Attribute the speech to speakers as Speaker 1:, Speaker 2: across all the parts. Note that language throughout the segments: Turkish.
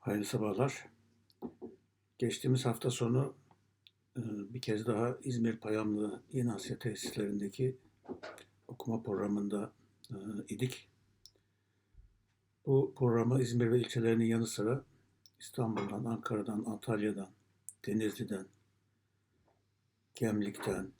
Speaker 1: Hayırlı sabahlar. Geçtiğimiz hafta sonu e, bir kez daha İzmir Payamlı Yeni Asya tesislerindeki okuma programında e, idik. Bu programı İzmir ve ilçelerinin yanı sıra İstanbul'dan, Ankara'dan, Antalya'dan, Denizli'den, Gemlik'ten,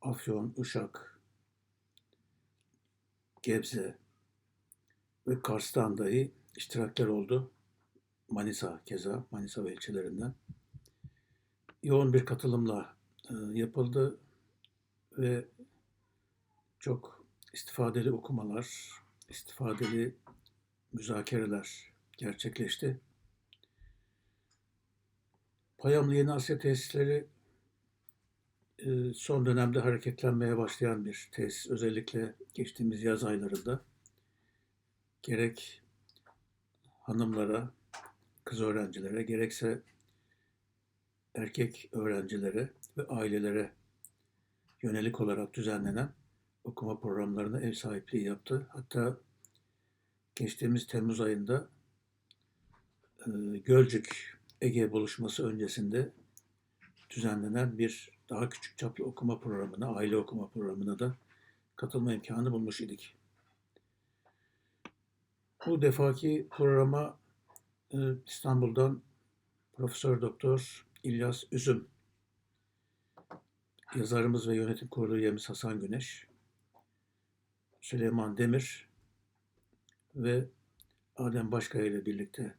Speaker 1: Afyon, Uşak, Gebze ve Kars'tan dahi iştirakler oldu. Manisa keza, Manisa ve ilçelerinden. Yoğun bir katılımla e, yapıldı ve çok istifadeli okumalar, istifadeli müzakereler gerçekleşti. Payamlı Yeni Asya tesisleri e, son dönemde hareketlenmeye başlayan bir tesis. Özellikle geçtiğimiz yaz aylarında gerek hanımlara, kız öğrencilere, gerekse erkek öğrencilere ve ailelere yönelik olarak düzenlenen okuma programlarına ev sahipliği yaptı. Hatta geçtiğimiz Temmuz ayında e, Gölcük Ege buluşması öncesinde düzenlenen bir daha küçük çaplı okuma programına, aile okuma programına da katılma imkanı bulmuş idik. Bu defaki programa İstanbul'dan Profesör Doktor İlyas Üzüm, yazarımız ve yönetim kurulu üyemiz Hasan Güneş, Süleyman Demir ve Adem Başkaya ile birlikte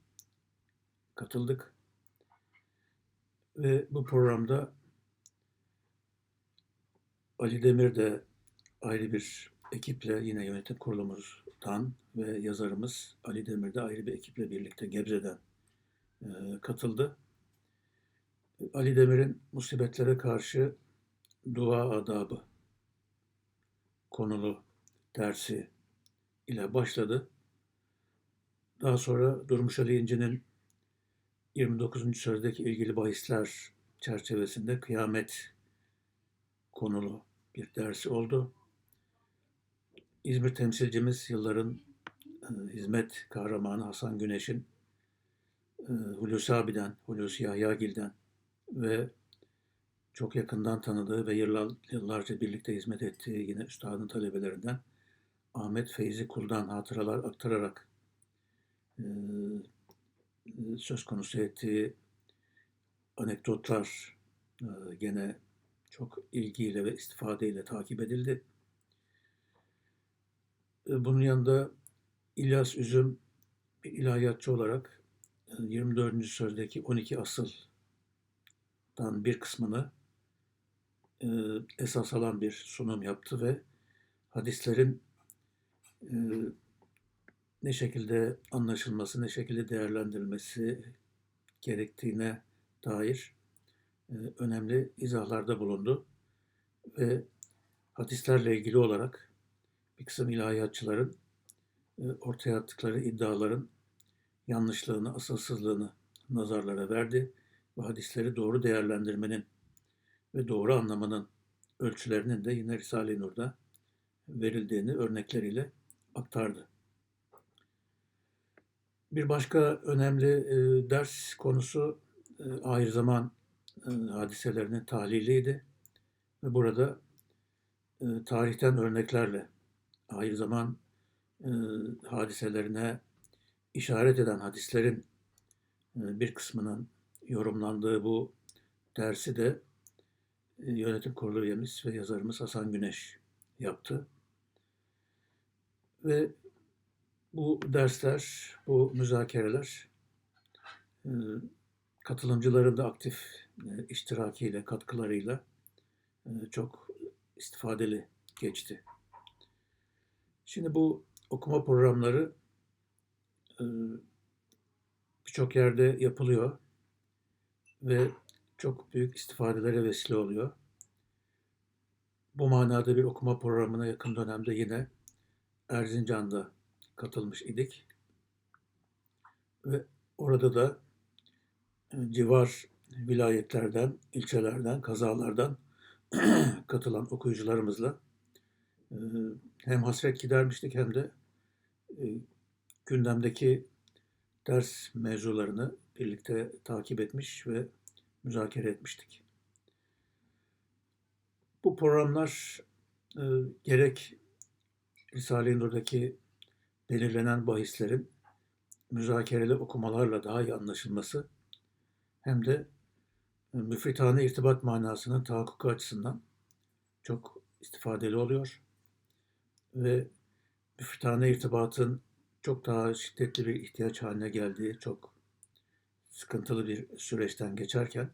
Speaker 1: katıldık. Ve bu programda Ali Demir de ayrı bir ekiple yine yönetim kurulumuzdan ve yazarımız Ali Demir de ayrı bir ekiple birlikte Gebze'den e, katıldı. Ali Demir'in musibetlere karşı dua adabı konulu dersi ile başladı. Daha sonra Durmuş Ali İnci'nin 29. sözdeki ilgili bahisler çerçevesinde kıyamet konulu bir dersi oldu. İzmir temsilcimiz yılların hizmet kahramanı Hasan Güneş'in e, Hulusi abi'den, Hulusi Yahyagil'den ve çok yakından tanıdığı ve yıllar, yıllarca birlikte hizmet ettiği yine üstadın talebelerinden Ahmet Feyzi Kul'dan hatıralar aktararak e, söz konusu ettiği anekdotlar e, gene çok ilgiyle ve istifadeyle takip edildi. E, bunun yanında İlyas Üzüm bir ilahiyatçı olarak 24. E, sözdeki 12 asıldan bir kısmını e, esas alan bir sunum yaptı ve hadislerin ne şekilde anlaşılması, ne şekilde değerlendirilmesi gerektiğine dair önemli izahlarda bulundu ve hadislerle ilgili olarak bir kısım ilahiyatçıların e, ortaya attıkları iddiaların yanlışlığını, asılsızlığını nazarlara verdi ve hadisleri doğru değerlendirmenin ve doğru anlamanın ölçülerinin de yine Risale-i Nur'da verildiğini örnekleriyle aktardı. Bir başka önemli e, ders konusu e, ahir zaman e, hadiselerinin tahliliydi ve burada e, tarihten örneklerle ahir zaman e, hadiselerine işaret eden hadislerin e, bir kısmının yorumlandığı bu dersi de e, yönetim kurulu üyemiz ve yazarımız Hasan Güneş yaptı. Ve bu dersler, bu müzakereler e, katılımcıların da aktif e, iştirakiyle, katkılarıyla e, çok istifadeli geçti. Şimdi bu okuma programları e, birçok yerde yapılıyor ve çok büyük istifadelere vesile oluyor. Bu manada bir okuma programına yakın dönemde yine Erzincan'da katılmış idik. Ve orada da e, civar vilayetlerden, ilçelerden, kazalardan katılan okuyucularımızla hem hasret gidermiştik hem de e, gündemdeki ders mevzularını birlikte takip etmiş ve müzakere etmiştik. Bu programlar e, gerek Risale-i Nur'daki belirlenen bahislerin müzakereli okumalarla daha iyi anlaşılması hem de e, müfritane irtibat manasının tahakkuku açısından çok istifadeli oluyor ve müfritane irtibatın çok daha şiddetli bir ihtiyaç haline geldiği çok sıkıntılı bir süreçten geçerken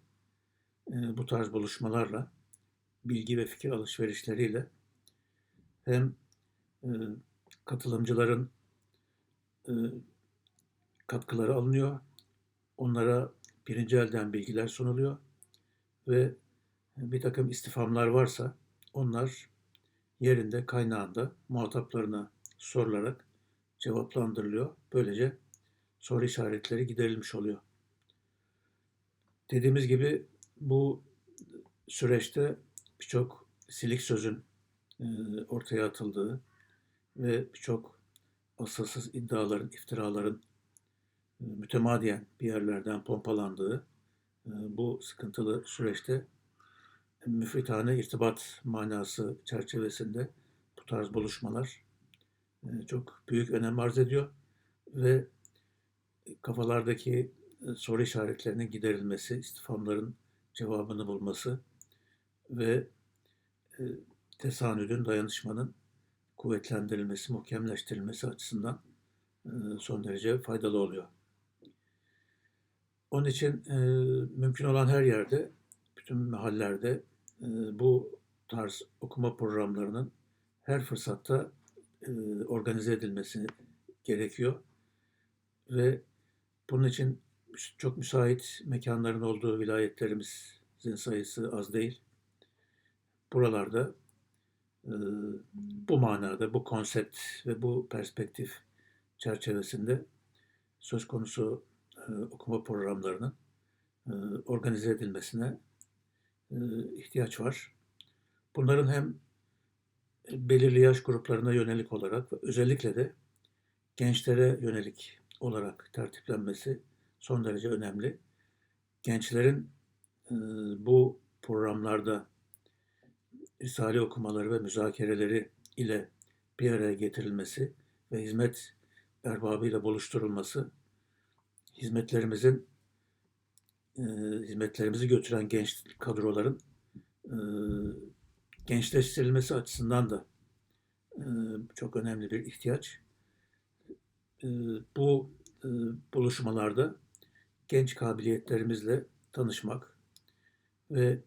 Speaker 1: e, bu tarz buluşmalarla bilgi ve fikir alışverişleriyle hem e, katılımcıların e, katkıları alınıyor, onlara birinci elden bilgiler sunuluyor ve bir takım istifamlar varsa onlar yerinde, kaynağında muhataplarına sorularak cevaplandırılıyor. Böylece soru işaretleri giderilmiş oluyor. Dediğimiz gibi bu süreçte birçok silik sözün e, ortaya atıldığı ve birçok asılsız iddiaların, iftiraların e, mütemadiyen bir yerlerden pompalandığı e, bu sıkıntılı süreçte müfritane irtibat manası çerçevesinde bu tarz buluşmalar çok büyük önem arz ediyor ve kafalardaki soru işaretlerinin giderilmesi, istifamların cevabını bulması ve e, tesanüdün, dayanışmanın kuvvetlendirilmesi, muhkemleştirilmesi açısından e, son derece faydalı oluyor. Onun için e, mümkün olan her yerde, bütün mahallelerde e, bu tarz okuma programlarının her fırsatta e, organize edilmesi gerekiyor. Ve bunun için çok müsait mekanların olduğu vilayetlerimizin sayısı az değil. Buralarda e, bu manada, bu konsept ve bu perspektif çerçevesinde söz konusu e, okuma programlarının organize edilmesine ihtiyaç var. Bunların hem belirli yaş gruplarına yönelik olarak ve özellikle de gençlere yönelik olarak tertiplenmesi son derece önemli. Gençlerin e, bu programlarda risale okumaları ve müzakereleri ile bir araya getirilmesi ve hizmet erbabıyla buluşturulması hizmetlerimizin hizmetlerimizi götüren genç kadroların gençleştirilmesi açısından da çok önemli bir ihtiyaç. Bu buluşmalarda genç kabiliyetlerimizle tanışmak ve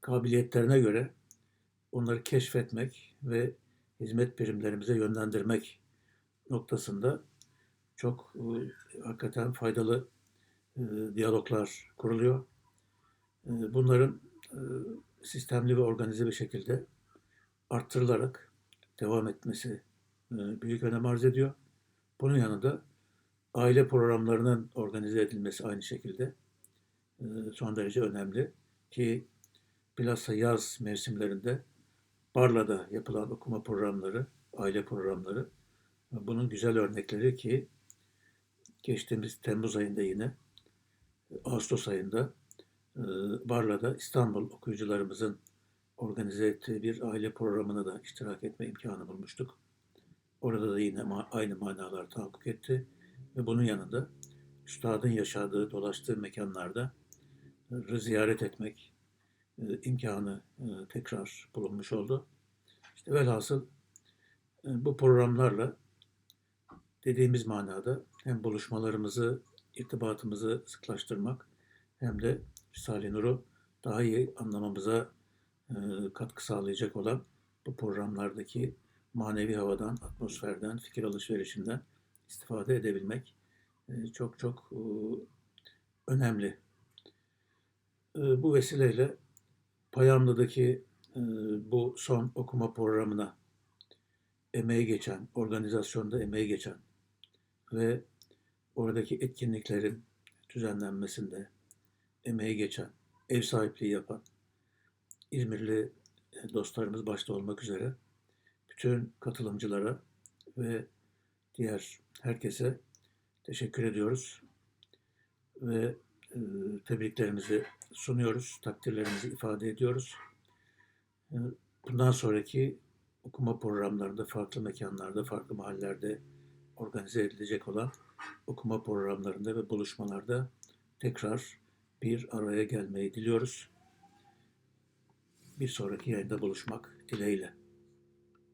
Speaker 1: kabiliyetlerine göre onları keşfetmek ve hizmet birimlerimize yönlendirmek noktasında çok hakikaten faydalı e, diyaloglar kuruluyor. E, bunların e, sistemli ve organize bir şekilde arttırılarak devam etmesi e, büyük önem arz ediyor. Bunun yanında aile programlarının organize edilmesi aynı şekilde son derece önemli ki bilhassa yaz mevsimlerinde Barla'da yapılan okuma programları, aile programları bunun güzel örnekleri ki geçtiğimiz Temmuz ayında yine Ağustos ayında e, Barla'da İstanbul okuyucularımızın organize ettiği bir aile programına da iştirak etme imkanı bulmuştuk. Orada da yine aynı manalar tahakkuk etti. Ve bunun yanında üstadın yaşadığı, dolaştığı mekanlarda e, ziyaret etmek e, imkanı tekrar bulunmuş oldu. İşte velhasıl bu programlarla dediğimiz manada hem buluşmalarımızı, irtibatımızı sıklaştırmak hem de Risale-i Nur'u daha iyi anlamamıza katkı sağlayacak olan bu programlardaki manevi havadan, atmosferden, fikir alışverişinden istifade edebilmek e, çok çok e, önemli. E, bu vesileyle Payamlı'daki bu son okuma programına emeği geçen, organizasyonda emeği geçen ve oradaki etkinliklerin düzenlenmesinde emeği geçen, ev sahipliği yapan İzmirli dostlarımız başta olmak üzere bütün katılımcılara ve diğer herkese teşekkür ediyoruz. ve e, tebriklerimizi sunuyoruz, takdirlerimizi ifade ediyoruz. E, Bundan sonraki okuma programlarında farklı mekanlarda, farklı mahallelerde organize edilecek olan okuma programlarında ve buluşmalarda tekrar bir araya gelmeyi diliyoruz. Bir sonraki yayında buluşmak dileğiyle.